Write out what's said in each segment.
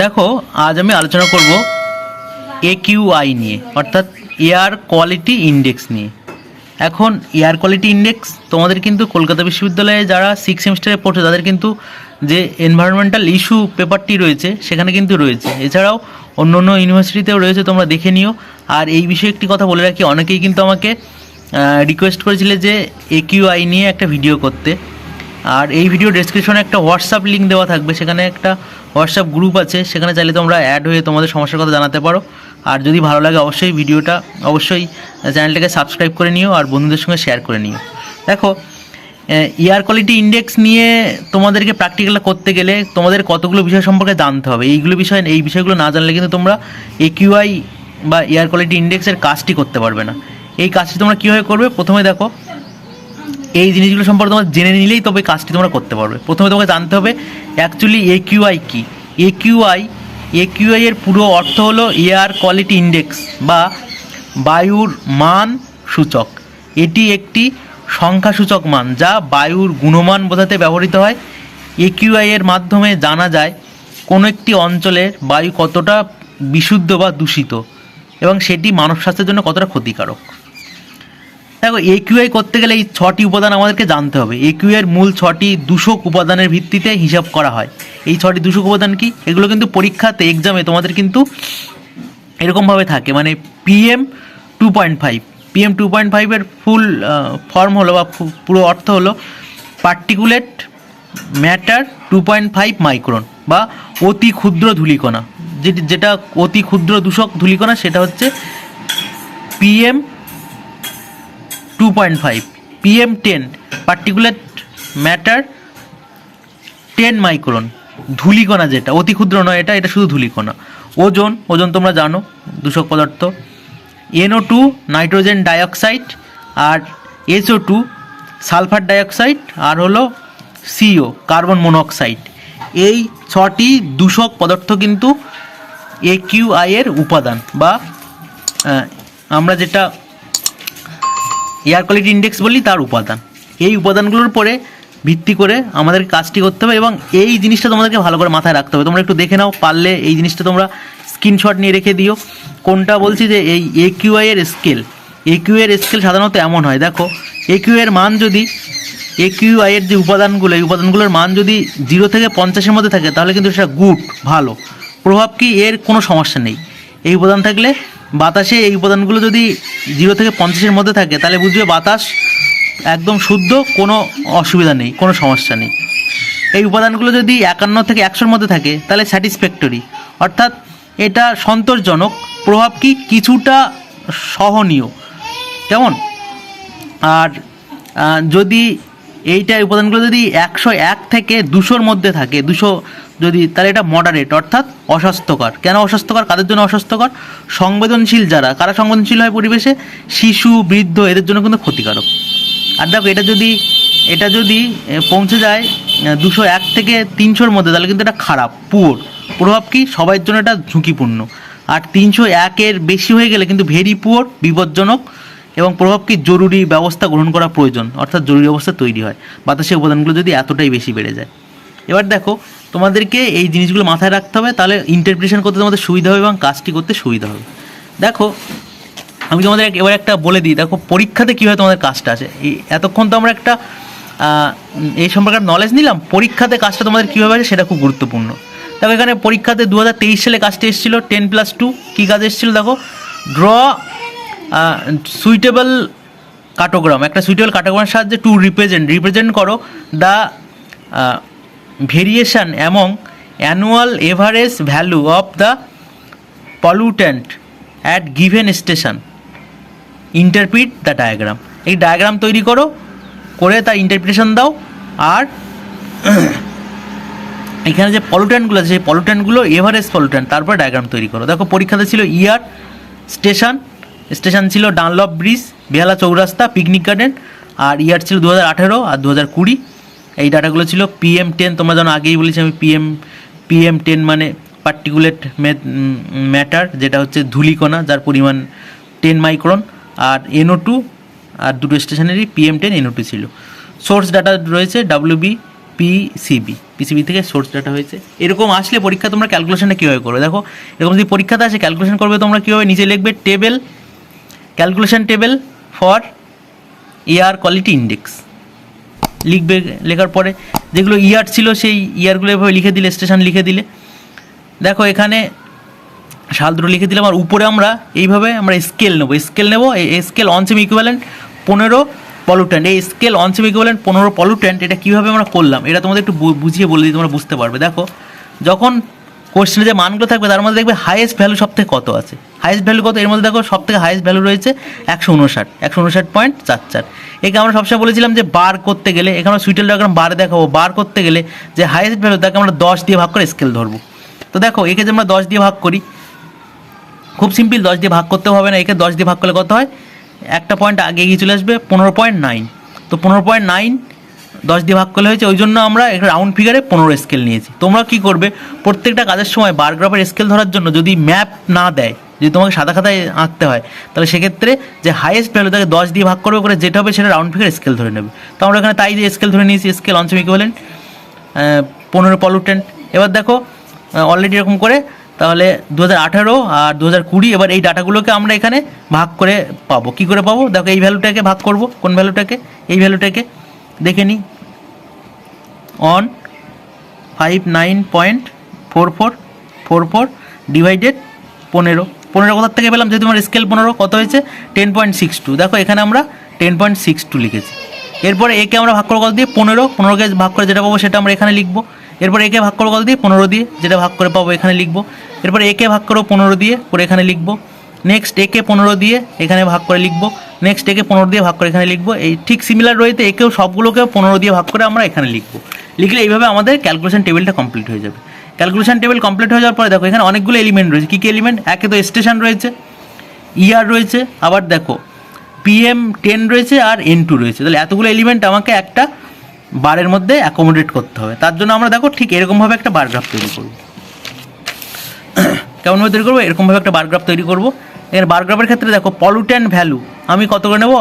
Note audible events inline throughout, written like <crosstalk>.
দেখো, আজ আমি আলোচনা করব একিউআই নিয়ে, অর্থাৎ এয়ার কোয়ালিটি ইন্ডেক্স নিয়ে। এখন এয়ার কোয়ালিটি ইন্ডেক্স তোমাদের কিন্তু কলকাতা বিশ্ববিদ্যালয়ে যারা সিক্স সেমিস্টারে পড়ছে, তাদের কিন্তু যে এনভায়রনমেন্টাল ইস্যু পেপারটি রয়েছে, সেখানে কিন্তু রয়েছে। এছাড়াও অন্য অন্য ইউনিভার্সিটিতেও রয়েছে, তোমরা দেখে নিও। আর এই বিষয়ে একটি কথা বলে রাখি, অনেকেই কিন্তু আমাকে রিকোয়েস্ট করেছিলে যে এ একিউআই নিয়ে একটা ভিডিও করতে। আর এই ভিডিও ডেসক্রিপশনে একটা হোয়াটসঅ্যাপ লিঙ্ক দেওয়া থাকবে, সেখানে একটা হোয়াটসঅ্যাপ গ্রুপ আছে, সেখানে চাইলে তোমরা অ্যাড হয়ে তোমাদের সমস্যার কথা জানাতে পারো। আর যদি ভালো লাগে অবশ্যই ভিডিওটা অবশ্যই চ্যানেলটাকে সাবস্ক্রাইব করে নিও আর বন্ধুদের সঙ্গে শেয়ার করে নিও। দেখো এয়ার কোয়ালিটি ইন্ডেক্স নিয়ে তোমাদেরকে প্র্যাকটিক্যাল করতে গেলে তোমাদের কতগুলো বিষয় সম্পর্কে জানতে হবে। এইগুলো বিষয়, এই বিষয়গুলো না জানলে কিন্তু তোমরা একিউআই বা এয়ার কোয়ালিটি ইন্ডেক্সের কাজটি করতে পারবে না। এই কাজটি তোমরা কীভাবে করবে? প্রথমে দেখো এই জিনিসগুলো সম্পর্কে তোমরা জেনে নিলেই তবে কাজটি তোমরা করতে পারবে। প্রথমে তোমাকে জানতে হবে অ্যাকচুয়ালি এ কিউআই কী? একিউআই একিউআই এর পুরো অর্থ হলো এয়ার কোয়ালিটি ইন্ডেক্স বা বায়ুর মান সূচক। এটি একটি সংখ্যাসূচক মান যা বায়ুর গুণমান বোঝাতে ব্যবহৃত হয়। একিউআই এর মাধ্যমে জানা যায় কোনো একটি অঞ্চলের বায়ু কতটা বিশুদ্ধ বা দূষিত এবং সেটি মানব স্বাস্থ্যের জন্য কতটা ক্ষতিকারক। দেখো একিউআই করতে গেলে এই ছটি উপাদান আমাদেরকে জানতে হবে। একিউ এর মূল ছটি দূষক উপাদানের ভিত্তিতে হিসাব করা হয়। এই ছটি দূষক উপাদান কি? এগুলো কিন্তু পরীক্ষাতে এক্সামে তোমাদের কিন্তু এরকমভাবে থাকে। মানে PM two point five PM two point ফাইভের ফুল ফর্ম হলো বা পুরো অর্থ হলো particulate matter two point five micron বা অতি ক্ষুদ্র ধূলিকণা। যেটি, যেটা অতি ক্ষুদ্র দূষক ধূলিকণা, সেটা হচ্ছে PM two point five PM ten particulate matter ten micron ধূলিকণা যেটা, অতি ক্ষুদ্র নয় এটা এটা শুধু ধূলিকণা। ওজন ওজন তোমরা জানো, দূষক পদার্থ। এনও টু নাইট্রোজেন ডাইঅক্সাইড আর এসও টু সালফার ডাইঅক্সাইড আর হলো সিও কার্বন মনোক্সাইড এই ছটি দূষক পদার্থ কিন্তু একিউআই এর উপাদান বা আমরা যেটা এয়ার কোয়ালিটি ইন্ডেক্স বলি তার উপাদান। এই উপাদানগুলোর পরে ভিত্তি করে আমাদের কাজটি করতে হবে এবং এই জিনিসটা তোমাদেরকে ভালো করে মাথায় রাখতে হবে। তোমরা একটু দেখে নাও, পারলে এই জিনিসটা তোমরা স্ক্রিনশট নিয়ে রেখে দিও। কোনটা বলছি যে এই একিউআই এর স্কেল একিউ এর স্কেল সাধারণত এমন হয়। দেখো একিউ এর মান যদি একিউআই এর যে উপাদানগুলো, এই উপাদানগুলোর মান যদি জিরো থেকে পঞ্চাশের মধ্যে থাকে, তাহলে কিন্তু সেটা গুড ভালো। প্রভাব কি এর কোনো সমস্যা নেই। এই উপাদান থাকলে বাতাসে এই উপাদানগুলো যদি জিরো থেকে পঞ্চাশের মধ্যে থাকে, তাহলে বুঝবে বাতাস একদম শুদ্ধ, কোনো অসুবিধা নেই, কোনো সমস্যা নেই। এই উপাদানগুলো যদি একান্ন থেকে একশোর মধ্যে থাকে, তাহলে স্যাটিসফ্যাক্টরি। অর্থাৎ এটা সন্তোষজনক, প্রভাব কি কিছুটা সহনীয়। কেমন? আর যদি এইটা উপাদানগুলো যদি একশো এক থেকে দুশোর মধ্যে থাকে, দুশো যদি, তাহলে এটা মডারেট অর্থাৎ অস্বাস্থ্যকর। কেন অস্বাস্থ্যকর? কাদের জন্য অস্বাস্থ্যকর? সংবেদনশীল যারা, কারা সংবেদনশীল হয় পরিবেশে? শিশু, বৃদ্ধ, এদের জন্য কিন্তু ক্ষতিকারক। আর দেখো, এটা যদি এটা যদি পৌঁছে যায় দুশো এক থেকে তিনশোর মধ্যে, তাহলে কিন্তু এটা খারাপ পুয়োর প্রভাব কি? সবার জন্য এটা ঝুঁকিপূর্ণ। আর তিনশো একের বেশি হয়ে গেলে কিন্তু ভেরি পুয়োর বিপজ্জনক এবং প্রভাব কি জরুরি ব্যবস্থা গ্রহণ করা প্রয়োজন? অর্থাৎ জরুরি অবস্থা তৈরি হয়। বাতাসের উপাদানগুলো যদি এতটাই বেশি বেড়ে যায়। এবার দেখো, তোমাদেরকে এই জিনিসগুলো মাথায় রাখতে হবে, তাহলে ইন্টারপ্রিটেশন করতে তোমাদের সুবিধা হবে এবং কাজটি করতে সুবিধা হবে। দেখো, আমি তোমাদের এবার একটা বলে দিই। দেখো, পরীক্ষাতে কীভাবে তোমাদের কাজটা আছে? এতক্ষণ তো আমরা একটা এই সম্পর্কে নলেজ নিলাম। পরীক্ষাতে কাজটা তোমাদের কীভাবে আছে সেটা খুব গুরুত্বপূর্ণ। দেখো, এখানে পরীক্ষাতে দু হাজার তেইশ সালে কাজটা এসেছিল টেন প্লাস টু কী কাজ এসেছিল? দেখো ড্র সুইটেবল কাটোগ্রাম একটা সুইটেবল কাটোগ্রামের সাহায্যে টু রিপ্রেজেন্ট রিপ্রেজেন্ট করো the variation among annual average value of the pollutant at given station interpret the diagram এই ডায়াগ্রাম তৈরি করো, করে তার ইন্টারপ্রিটেশন দাও, আর <clears throat> এখানে যে পলিউট্যান্টগুলো আছে, সেই পলিউট্যান্টগুলো এভারেজ পলিউট্যান্ট তারপর ডায়াগ্রাম তৈরি করো। দেখো, পরীক্ষাতে ছিল ইয়ার স্টেশন স্টেশন ছিল Dunlop bridge, Behala Chowrasta picnic garden আর ইয়ার ছিল দু হাজার আঠেরো আর দু হাজার কুড়ি। এই ডাটাগুলো ছিল পিএম টেন তোমরা জানো আগেই বলেছি আমি পিএম পিএম টেন মানে পার্টিকুলেট ম্যাটার যেটা হচ্ছে ধূলিকণা, যার পরিমাণ টেন মাইক্রন আর এনও টু আর দুটো স্টেশনেরই পিএম টেন এনও টু ছিল। সোর্স ডাটা রয়েছে ডাব্লিউবি পিসিবি পিসিবি থেকে সোর্স ডাটা হয়েছে। এরকম আসলে পরীক্ষা তোমরা ক্যালকুলেশনটা কীভাবে করবে? দেখো, এরকম যদি পরীক্ষাতে আসে ক্যালকুলেশন করবে তোমরা কীভাবে? নিচে লিখবে table calculation table for air quality index লিখবে, লেখার পরে যেগুলো ইয়ার ছিল সেই ইয়ারগুলো এভাবে লিখে দিলে স্টেশন লিখে দিলে। দেখো এখানে সাল দুটো লিখে দিলাম আর উপরে আমরা এইভাবে আমরা স্কেল নেব। স্কেল নেব স্কেল অনসেম ইকুইভ্যালেন্ট পনেরো পলুট্যান্ট এই স্কেল অনসেম ইকুইভ্যালেন্ট পনেরো পলুট্যান্ট এটা কীভাবে আমরা করলাম? এটা তোমাদের একটু বুঝিয়ে বলে দিই, তোমরা বুঝতে পারবে। দেখো, যখন কোশ্চেনে যে মানগুলো থাকবে, তার মধ্যে দেখবে হাইয়েস্ট ভ্যালু সব থেকে কত আছে? হাইয়েস্ট ভ্যালু কত? এর মধ্যে দেখো সব থেকে হাইয়েস্ট ভ্যালু রয়েছে একশো উনষাট। একশো উনষাট পয়েন্ট চার চার। একে আমরা সবসময় বলেছিলাম যে বার করতে গেলে, এখানে সুইটেল ডায়াগ্রাম বার দেখাবো বার করতে গেলে যে হাইয়েস্ট ভ্যালু তাকে আমরা দশ দিয়ে ভাগ করে স্কেল ধরবো। তো দেখো, একে যে আমরা দশ দিয়ে ভাগ করি, খুব সিম্পল দশ দিয়ে ভাগ করতে হবে না, একে দশ দিয়ে ভাগ করলে কত হয়? একটা পয়েন্ট আগে এগিয়ে চলে আসবে, পনেরো পয়েন্ট নাইন তো পনেরো পয়েন্ট নাইন দশ দিয়ে ভাগ করলে হয়েছে, ওই জন্য আমরা রাউন্ড ফিগারে পনেরো স্কেল নিয়েছি। তোমরা কি করবে? প্রত্যেকটা কাজের সময় বার গ্রাফের স্কেল ধরার জন্য যদি ম্যাপ না দেয়, যদি তোমাকে সাদা খাতায় আঁকতে হয়, তাহলে সেক্ষেত্রে যে হাইয়েস্ট ভ্যালু তাকে দশ দিয়ে ভাগ করবে করে যেটা হবে সেটা রাউন্ড ফিগার স্কেল ধরে নেবে। তো আমরা এখানে তাই দিয়ে স্কেল ধরে নিয়েছি স্কেল অনসেম ইকুইভ্যালেন্ট পনেরো পলুটেন্ট এবার দেখো অলরেডি এরকম করে, তাহলে দু আঠারো আর দু কুড়ি, এবার এই ডাটাগুলোকে আমরা এখানে ভাগ করে পাবো। কি করে পাবো? দেখো এই ভ্যালুটাকে ভাগ করব, কোন ভ্যালুটাকে এই ভ্যালুটাকে দেখে নিই। On five nine point four four four four divided পনেরো। পনেরো কোথার থেকে পেলাম? যদি আমার স্কেল পনেরো, কত হয়েছে? টেন পয়েন্ট সিক্স টু দেখো, এখানে আমরা টেন পয়েন্ট সিক্স টু লিখেছি। এরপরে একে আমরা ভাগ করে কত দিয়ে? পনেরো। পনেরোকে ভাগ করে যেটা পাবো সেটা আমরা এখানে লিখব। এরপরে একে ভাগ করে কত দিয়ে? পনেরো দিয়ে যেটা ভাগ করে পাবো এখানে লিখব। এরপরে একে ভাগ করো পনেরো দিয়ে করে এখানে লিখব। নেক্সট একে পনেরো দিয়ে এখানে ভাগ করে লিখব। নেক্সট একে পনেরো দিয়ে ভাগ করে এখানে লিখব। এই ঠিক সিমিলার রয়েছে একেও সবগুলোকেও পনেরো দিয়ে ভাগ করে আমরা এখানে লিখব। লিখলে এইভাবে আমাদের ক্যালকুলেশন টেবিলটা কমপ্লিট হয়ে যাবে। ক্যালকুলেশন টেবিল কমপ্লিট হয়ে যাওয়ার পরে দেখো, এখানে অনেকগুলো এলিমেন্ট রয়েছে। কী কী এলিমেন্ট একে তো স্টেশন রয়েছে ইয়ার রয়েছে, আবার দেখো পিএম টেন রয়েছে আর এন টু রয়েছে। তাহলে এতগুলো এলিমেন্ট আমাকে একটা বারের মধ্যে অ্যাকোমোডেট করতে হবে। তার জন্য আমরা দেখো ঠিক এরকমভাবে একটা বার গ্রাফ তৈরি করব। <coughs> কেমনভাবে তৈরি করব? এরকমভাবে একটা বার গ্রাফ তৈরি করব। এখানে বার গ্রাফের ক্ষেত্রে দেখো পলুট্যান্ট ভ্যালু আমি কত করে নেব?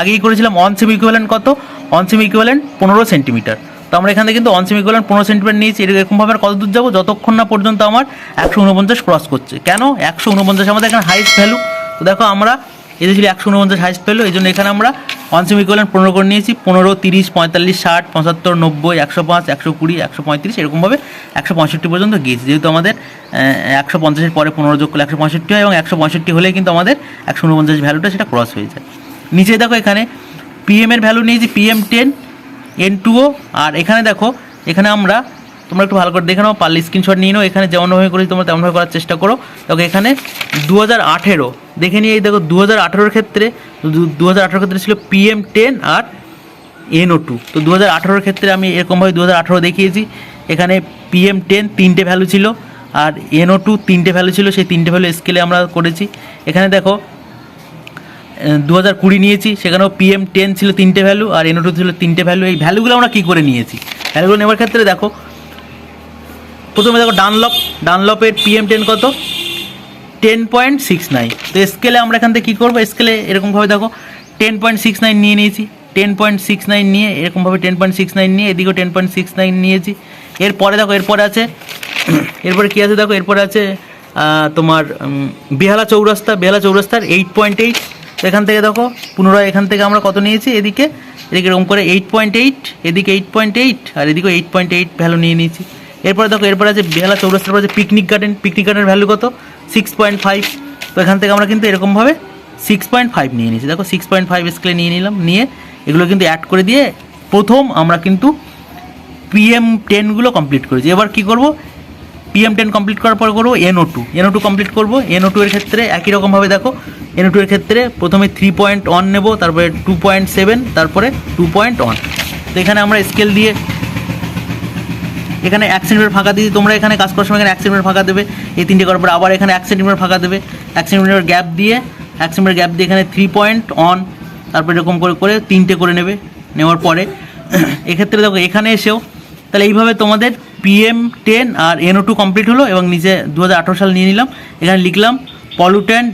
আগেই করেছিলাম অন সেমি ইকুইভ্যালেন্ট কত? অন সেমি ইকুইভ্যালেন্ট পনেরো সেন্টিমিটার তো আমরা এখান কিন্তু অন সেমি ইকুইভ্যালেন্ট পনেরো সেন্টিমিটার নিয়েছি। এর- এরকমভাবে কত দূর যাব? যতক্ষণ না পর্যন্ত আমার একশো উনপঞ্চাশ ক্রস করছে। কেন? একশো উনপঞ্চাশ আমাদের এখানে হাইস্ট ভ্যালু তো দেখো আমরা এদের ছিল একশো উনপঞ্চাশ হাইস্ট ভ্যালু এই জন্য এখানে আমরা ওয়ান সেমি ইকুইভ্যালেন্ট পনেরো করে নিয়েছি। পনেরো, তিরিশ, পঁয়তাল্লিশ, ষাট, পঁচাত্তর, নব্বই, একশো পাঁচ, একশো কুড়ি, একশো পঁয়ত্রিশ, এরকমভাবে একশো পঁয়ষট্টি পর্যন্ত গিয়েছি। যেহেতু আমাদের একশো পঞ্চাশের পরে পনেরো যোগ করলে একশো পঁয়ষট্টি হয় এবং একশো পঁয়ষট্টি হলে কিন্তু আমাদের একশো উনপঞ্চাশ ভ্যালুটা সেটা ক্রস হয়ে যায়। নিচে দেখো এখানে পিএম এর ভ্যালু নিয়েছি পিএম টেন এন টুও আর এখানে দেখো, এখানে আমরা, তোমরা একটু ভালো করে দেখে নাও, পারলে স্ক্রিনশট নিয়ে নাও, এখানে যেমনভাবে করেছি তোমরা তেমনভাবে করার চেষ্টা করো। দেখো, এখানে দু হাজার আঠেরো, দেখে নিয়ে এই দেখো দু হাজার আঠেরোর ক্ষেত্রে দু হাজার আঠেরোর ক্ষেত্রে ছিল পিএম টেন আর এনও টু তো দু হাজার আঠেরোর ক্ষেত্রে আমি এরকমভাবে দু হাজার আঠেরো দেখিয়েছি, এখানে পিএম টেন তিনটে ভ্যালু ছিল, আর এনও টু তিনটে ভ্যালু ছিল, সেই তিনটে ভ্যালু স্কেলে আমরা করেছি। এখানে দেখো দু হাজার কুড়ি নিয়েছি, সেখানেও পিএম টেন ছিল তিনটে ভ্যালু আর এনও টু ছিল তিনটে ভ্যালু এই ভ্যালুগুলো আমরা কী করে নিয়েছি? ভ্যালুগুলো নেওয়ার ক্ষেত্রে দেখো, প্রথমে দেখো ডানলপ ডানলপের পিএম টেন কত? টেন পয়েন্ট সিক্স নাইন তো স্কেলে আমরা এখান থেকে কী করব? স্কেলে এরকমভাবে দেখো টেন পয়েন্ট সিক্স নাইন নিয়ে নিয়েছি। টেন পয়েন্ট সিক্স নাইন নিয়ে এরকমভাবে টেন পয়েন্ট সিক্স নাইন নিয়ে এদিকেও টেন পয়েন্ট সিক্স নাইন নিয়েছি। এরপরে দেখো, এরপরে আছে, এরপরে কী আছে দেখো? এরপরে আছে তোমার বেহালা চৌরাস্তা, বেহালা চৌরাস্তার এইট পয়েন্ট এইট এখান থেকে দেখো, পুনরায় এখান থেকে আমরা কত নিয়েছি? এদিকে এদিকে এরকম করে এইট পয়েন্ট এইট এদিকে এইট পয়েন্ট এইট আর এদিকে এইট পয়েন্ট এইট ভ্যালু নিয়ে নিয়েছি। এরপরে দেখো, এরপরে আছে বেহালা চৌরাস্তার পর আছে পিকনিক গার্ডেন পিকনিক গার্ডেনের ভ্যালু কত? সিক্স পয়েন্ট ফাইভ তো এখান থেকে আমরা কিন্তু এরকমভাবে সিক্স পয়েন্ট ফাইভ নিয়ে নিয়েছি। দেখো সিক্স পয়েন্ট ফাইভ স্কেলে নিয়ে নিলাম, নিয়ে এগুলো কিন্তু অ্যাড করে দিয়ে প্রথম আমরা কিন্তু পিএম টেনগুলো কমপ্লিট করেছি। এবার কি করব? পিএম টেন কমপ্লিট করার পর করব NO two NO two complete করব। এনও টু এর ক্ষেত্রে একই রকমভাবে দেখো। এনও টু এর ক্ষেত্রে প্রথমে থ্রি পয়েন্ট ওয়ান নেব, তারপরে টু পয়েন্ট সেভেন তারপরে টু পয়েন্ট ওয়ান তো এখানে আমরা স্কেল দিয়ে এখানে এক সেন্টিমিটার ফাঁকা দিয়ে তোমরা এখানে কাজ করার সময় এখানে এক সেন্টিমিটার ফাঁকা দেবে। এই তিনটে করার পর আবার এখানে এক সেন্টিমিটার ফাঁকা দেবে। এক সেন্টিমিটার গ্যাপ দিয়ে, এক সেন্টিমিটার গ্যাপ দিয়ে এখানে থ্রি পয়েন্ট অন তারপর এরকম করে করে তিনটে করে নেবে, নেওয়ার পরে। এক্ষেত্রে দেখো, এখানে এসেও তাহলে এইভাবে তোমাদের পিএম টেন আর এনও টু কমপ্লিট হলো এবং নিচে দু হাজার আঠেরো সাল নিয়ে নিলাম। এখানে লিখলাম পলুট্যান্ট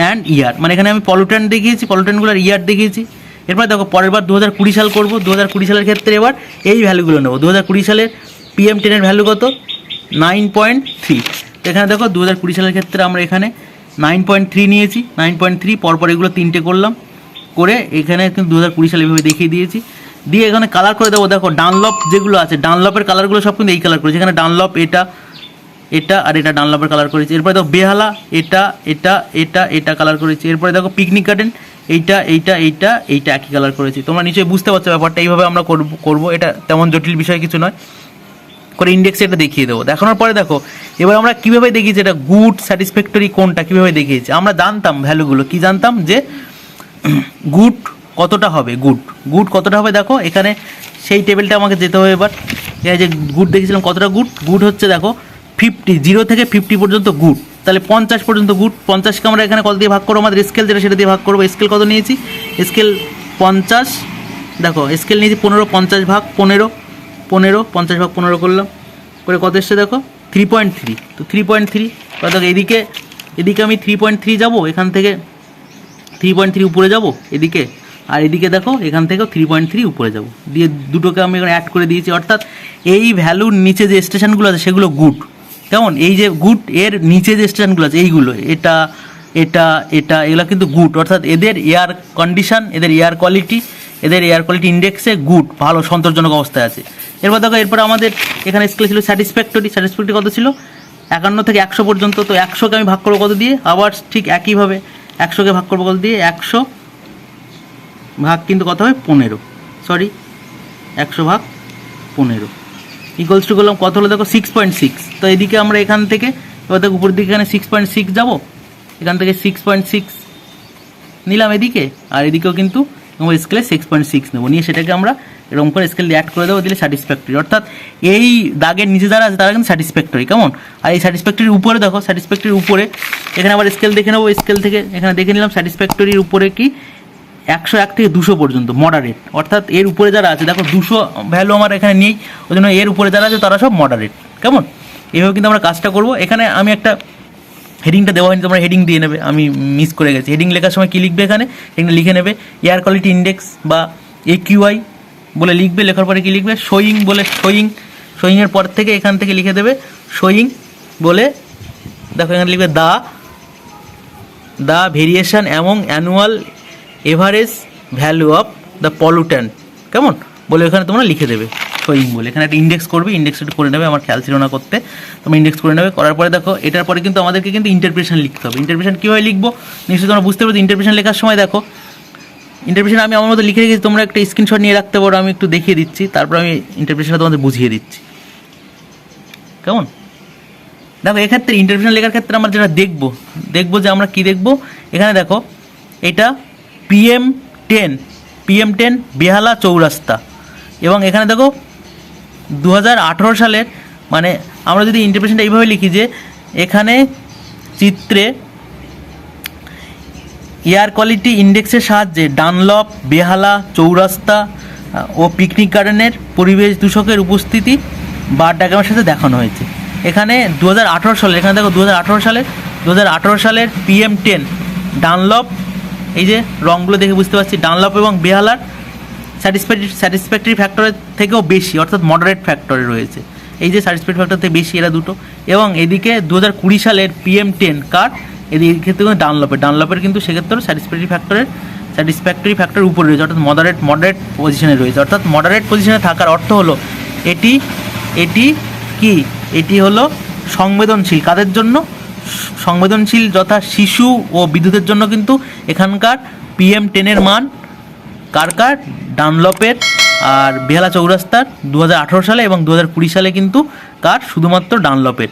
অ্যান্ড ইয়ার মানে এখানে আমি পলুট্যান্ট দেখিয়েছি পলুট্যান্টগুলোর ইয়ার দেখিয়েছি। এরপর দেখো, পরের বার দু হাজার কুড়ি সাল করব। দু হাজার কুড়ি সালের ক্ষেত্রে এবার এই ভ্যালুগুলো নেব। দু হাজার কুড়ি সালের পিএম টেনের ভ্যালু কত? নাইন পয়েন্ট থ্রি এখানে দেখো দু হাজার কুড়ি সালের ক্ষেত্রে আমরা এখানে নাইন পয়েন্ট থ্রি নিয়েছি। নাইন পয়েন্ট থ্রি পরপর এগুলো তিনটে করলাম। করে এখানে কিন্তু দু হাজার কুড়ি সালে এভাবে দেখিয়ে দিয়েছি। দিয়ে এখানে কালার করে দেবো। দেখো ডানলপ যেগুলো আছে ডানলপের কালারগুলো সব কিন্তু এই কালার করেছে। এখানে ডানলপ এটা এটা আর এটা ডানলপের কালার করেছি। এরপরে দেখো, বেহালা, এটা এটা এটা এটা কালার করেছি। এরপরে দেখো পিকনিক গার্ডেন এইটা এইটা এইটা এইটা একই কালার করেছি। তোমরা নিশ্চয়ই বুঝতে পারছ ব্যাপারটা, এইভাবে আমরা করব করব। এটা তেমন জটিল বিষয় কিছু নয়। করে ইন্ডেক্সে এটা দেখিয়ে দেবো। দেখানোর পরে দেখো, এবার আমরা কীভাবে দেখিয়েছি এটা গুড স্যাটিসফ্যাক্টরি কোনটা, কীভাবে দেখিয়েছি? আমরা জানতাম ভ্যালুগুলো কি জানতাম? যে গুড কতটা হবে? গুড। গুড কতটা হবে দেখো, এখানে সেই টেবিলটা আমাকে যেতে হবে এবার। এই যে গুড দেখেছিলাম, কতটা গুড? গুড হচ্ছে দেখো ফিফটি জিরো থেকে ফিফটি পর্যন্ত গুড। তাহলে পঞ্চাশ পর্যন্ত গুড। পঞ্চাশকে আমরা এখানে কত দিয়ে ভাগ করব? আমাদের স্কেল যেটা সেটা দিয়ে ভাগ করব। স্কেল কত নিয়েছি? স্কেল পঞ্চাশ। দেখো স্কেল নিয়েছি পনেরো, পঞ্চাশ ভাগ পনেরো। পনেরো, পঞ্চাশ ভাগ পনেরো করলাম। করে কত এসছে দেখো? থ্রি পয়েন্ট থ্রি তো থ্রি পয়েন্ট থ্রি দেখো, এদিকে এদিকে আমি থ্রি পয়েন্ট থ্রি যাব? এখান থেকে থ্রি পয়েন্ট থ্রি উপরে যাব? এদিকে? আর এদিকে দেখো, এখান থেকেও থ্রি পয়েন্ট থ্রি উপরে যাব। দিয়ে দুটোকে আমি এখানে অ্যাড করে দিয়েছি, অর্থাৎ এই ভ্যালুর নিচে যে স্টেশনগুলো আছে, সেগুলো গুড কেমন? এই যে গুড এর নিচে যে স্টেশনগুলো আছে, এইগুলো, এটা এটা এটা, এগুলো কিন্তু গুড অর্থাৎ এদের এয়ার কন্ডিশন এদের এয়ার কোয়ালিটি এদের এয়ার কোয়ালিটি ইন্ডেক্সে গুড ভালো, সন্তোষজনক অবস্থায় আছে। এরপর দেখো, এরপর আমাদের এখানে স্কেল ছিল স্যাটিসফ্যাক্টরি স্যাটিসফ্যাক্টরি কত ছিল? একান্ন থেকে একশো পর্যন্ত, তো একশোকে আমি ভাগ করব কত দিয়ে? আবার ঠিক একইভাবে একশোকে ভাগ করব কত দিয়ে? একশো ভাগ কিন্তু কত হবে পনেরো। সরি একশো ভাগ পনেরো। ইকুয়ালস টু করলাম কত হলো? দেখো সিক্স পয়েন্ট সিক্স তো এদিকে আমরা এখান থেকে, এবার দেখো উপরের দিকে এখানে সিক্স পয়েন্ট সিক্স যাব? এখান থেকে সিক্স পয়েন্ট সিক্স নিলাম এদিকে, আর এদিকেও কিন্তু আমরা স্কেলে সিক্স পয়েন্ট সিক্স নেব। নিয়ে সেটাকে আমরা এরকম করে স্কেল অ্যাড করে দেবো, দিলে স্যাটিসফ্যাক্টরি অর্থাৎ এই দাগের নিচে যারা আছে, তারা কিন্তু স্যাটিসফ্যাক্টরি কেমন? আর এই স্যাটিসফ্যাক্টরির উপরে দেখো স্যাটিসফ্যাক্টরির উপরে, এখানে আবার স্কেল দেখে নেব স্কেল থেকে এখানে দেখে নিলাম স্যাটিসফ্যাক্টরির উপরে কি? একশো এক থেকে দুশো পর্যন্ত মডারেট অর্থাৎ এর উপরে যারা আছে, দেখো দুশো ভ্যালু আমার এখানে নেই ওই জন্য এর উপরে যারা আছে, তারা সব মডারেট কেমন? এভাবে কিন্তু আমরা কাজটা করব। এখানে আমি একটা হেডিংটা দেওয়া হয়নি, তোমরা হেডিং দিয়ে নেবে। আমি মিস করে গেছি। হেডিং লেখার সময় কী লিখবে এখানে? হেডিংটা লিখে নেবে এয়ার কোয়ালিটি ইন্ডেক্স বা এ কিউআই বলে লিখবে, লেখার পরে কী লিখবে? শোয়িং বলে শোয়িং শোয়িংয়ের পর থেকে এখান থেকে লিখে দেবে শোয়িং বলে, দেখো এখানে লিখবে the the variation among annual average value of the pollutant কেমন? বলে এখানে তোমরা লিখে দেবে। শোয়িং বলে। এখানে একটা ইন্ডেক্স করবে ইন্ডেক্স একটু করে নেবে, আমার খেয়াল ছিল না করতে। তোমরা ইন্ডেক্স করে নেবে, করার পরে দেখো, এটার পরে কিন্তু আমাদেরকে কিন্তু ইন্টারপ্রেশন লিখতে হবে। ইন্টারপ্রেশন কীভাবে লিখব? নিশ্চয়ই তোমরা বুঝতে পারছ ইন্টারপ্রেশন লেখার সময় দেখো। ইন্টারপ্রেশন আমি আমার মতো লিখে রেখেছি, তোমরা একটা স্ক্রিনশট নিয়ে রাখতে পারো, আমি একটু দেখিয়ে দিচ্ছি। তারপর আমি ইন্টারপ্রেশনটা তোমাদের বুঝিয়ে দিচ্ছি। কেমন? দেখো, এক্ষেত্রে ইন্টারভিউশন লেখার ক্ষেত্রে আমরা যেটা দেখব দেখব যে আমরা কি দেখব? এখানে দেখো, এটা PM ten PM ten Behala Chowrasta. এবং এখানে দেখো দু হাজার আঠেরো সালের মানে আমরা যদি ইন্টারপ্রেশনটা এইভাবে লিখি যে, এখানে চিত্রে এয়ার কোয়ালিটি ইন্ডেক্সের সাহায্যে ডানলপ, বেহালা, চৌরাস্তা ও পিকনিক গার্ডেনের পরিবেশ দূষকের উপস্থিতি বার সাথে দেখানো হয়েছে। এখানে দু সালের, এখানে দেখো দু সালের দু সালের পিএম টেন ডানলপ এই যে রঙগুলো দেখে বুঝতে পারছি, ডানলপ এবং বেহালার স্যাটিসফ্যাক্টরি স্যাটিসফ্যাক্টরি ফ্যাক্টরের থেকেও বেশি, অর্থাৎ মডারেট ফ্যাক্টরে রয়েছে। এই যে স্যাটিসফ্যাক্টরি ফ্যাক্টর থেকে বেশি, এরা দুটো। এবং এদিকে দু হাজার কুড়ি সালের পিএম টেন কার এদিকে ক্ষেত্রে কিন্তু ডানলপের। ডানলপের কিন্তু সেক্ষেত্রে স্যাটিসফ্যাক্টরি ফ্যাক্টরের স্যাটিসফ্যাক্টরি ফ্যাক্টর উপরে রয়েছে, অর্থাৎ মডারেট মডারেট পজিশনে রয়েছে। অর্থাৎ মডারেট পজিশনে থাকার অর্থ হলো, এটি এটি কি? এটি হলো সংবেদনশীল। কাদের জন্য? সংবেদনশীল যথা শিশু ও বিদ্যুতের জন্য কিন্তু এখানকার পিএম টেনের মান কার কার? ডানলপের আর বেহালা চৌরাস্তার দু হাজার আঠেরো সালে এবং দু হাজার কুড়ি সালে কিন্তু কার? শুধুমাত্র ডানলপের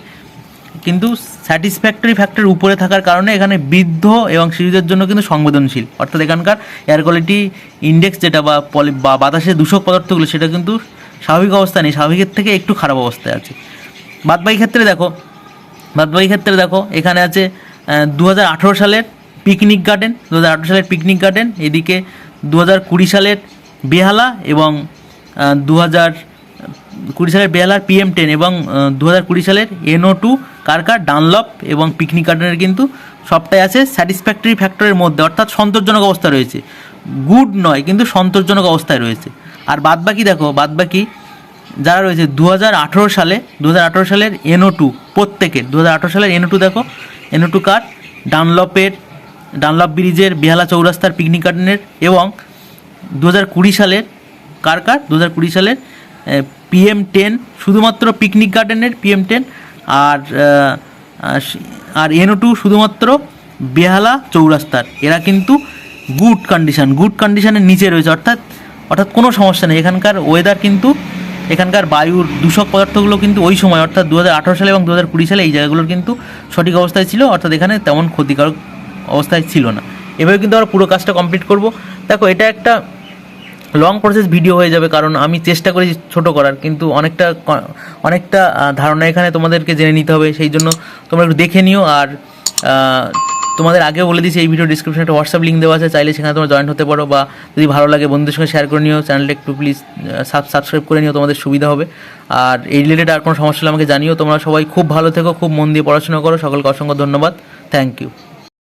কিন্তু স্যাটিসফ্যাক্টরি ফ্যাক্টরের উপরে থাকার কারণে এখানে বৃদ্ধ এবং শিশুদের জন্য কিন্তু সংবেদনশীল। অর্থাৎ এখানকার এয়ার কোয়ালিটি ইন্ডেক্স যেটা বা পলি বা বাতাসের দূষক পদার্থগুলো, সেটা কিন্তু স্বাভাবিক অবস্থা নেই। স্বাভাবিকের থেকে একটু খারাপ অবস্থায় আছে। বাদবাকি ক্ষেত্রে দেখো বাদবাকি ক্ষেত্রে দেখো, এখানে আছে দু হাজার আঠেরো সালের পিকনিক গার্ডেন দু হাজার আঠেরো সালের পিকনিক গার্ডেন এদিকে দু সালের বেহালা এবং দু কুড়ি সালের বেহালার পিএম টেন এবং দু হাজার কুড়ি সালের এনও টু কারকার ডানলপ এবং পিকনিক গার্ডেনের কিন্তু সবটাই আছে স্যাটিসফ্যাক্টরি ফ্যাক্টরের মধ্যে, অর্থাৎ সন্তোষজনক অবস্থা রয়েছে। গুড নয়, কিন্তু সন্তোষজনক অবস্থায় রয়েছে। আর বাদবাকি দেখো, বাদবাকি যারা রয়েছে দু হাজার আঠেরো সালে দু হাজার আঠেরো সালের এনও টু প্রত্যেকের দু সালের এনও টু দেখো এনও টু কার ডানলপের, ডানলপ ব্রিজের বেহালা চৌরাস্তার পিকনিক গার্ডেনের এবং দু হাজার কুড়ি সালের, কার কার? দু হাজার কুড়ি সালের পিএম টেন শুধুমাত্র পিকনিক গার্ডেনের পিএম টেন আর আর এনও টু শুধুমাত্র বেহালা চৌরাস্তার। এরা কিন্তু গুড কন্ডিশান গুড কন্ডিশনের নিচে রয়েছে। অর্থাৎ অর্থাৎ কোনো সমস্যা নেই। এখানকার ওয়েদার কিন্তু এখানকার বায়ুর দূষক পদার্থগুলো কিন্তু ওই সময়, অর্থাৎ দু হাজার আঠারো সালে এবং দু হাজার কুড়ি সালে এই জায়গাগুলোর কিন্তু সঠিক অবস্থায় ছিল, অর্থাৎ এখানে তেমন ক্ষতিকারক অবস্থায় ছিল না। এভাবে কিন্তু আমরা পুরো কাজটা কমপ্লিট করব। দেখো, এটা একটা লং প্রসেস ভিডিও হয়ে যাবে, কারণ আমি চেষ্টা করেছি ছোট করার, কিন্তু অনেকটা অনেকটা ধারণা এখানে তোমাদেরকে জেনে নিতে হবে, সেই জন্য তোমরা একটু দেখে নিও। আর তোমাদের আগে বলে দিয়েছি, এই ভিডিও ডিসক্রিপশনে একটা হোয়াটসঅ্যাপ লিঙ্ক দেওয়া আছে, চাইলে সেখানে তোমরা জয়েন হতে পারো বা যদি ভালো লাগে বন্ধুদের সঙ্গে শেয়ার করে নিও চ্যানেলটা একটু প্লিজ সাবস্ক্রাইব করে নিও, তোমাদের সুবিধা হবে। আর এই রিলেটেড আর কোনো সমস্যা হলে আমাকে জানিও, তোমরা সবাই খুব ভালো থেকো, খুব মন দিয়ে পড়াশোনা করো, সকলকে অসংখ্য ধন্যবাদ থ্যাংক ইউ